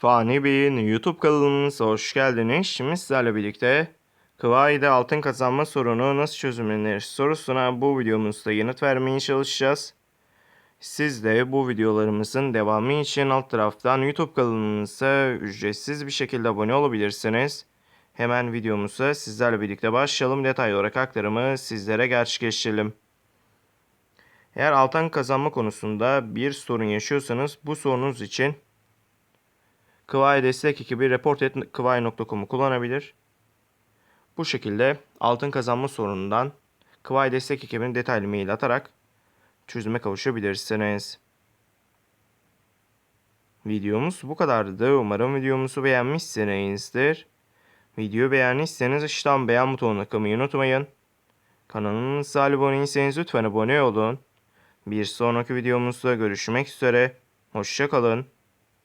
Fani Bey'in YouTube kanalımıza hoş geldiniz. Şimdi sizlerle birlikte Kıvay'da altın kazanma sorunu nasıl çözümlenir sorusuna bu videomuzda yanıt vermeye çalışacağız. Siz de bu videolarımızın devamı için alt taraftan YouTube kanalımıza ücretsiz bir şekilde abone olabilirsiniz. Hemen videomuza sizlerle birlikte başlayalım. Detaylı olarak aktarımı sizlere gerçekleştirelim. Eğer altın kazanma konusunda bir sorun yaşıyorsanız bu sorunuz için Kıvay destek ekibi reportetkıvay.com'u kullanabilir. Bu şekilde altın kazanma sorunundan Kıvay destek ekibine detaylı mail atarak çözüme kavuşabilirsiniz. Videomuz bu kadardı. Umarım videomuzu beğenmişsinizdir. Videoyu beğendiyseniz aşağıdan beğen butonuna tıklamayı unutmayın. Kanalımıza abone değilseniz lütfen abone olun. Bir sonraki videomuzda görüşmek üzere. Hoşçakalın.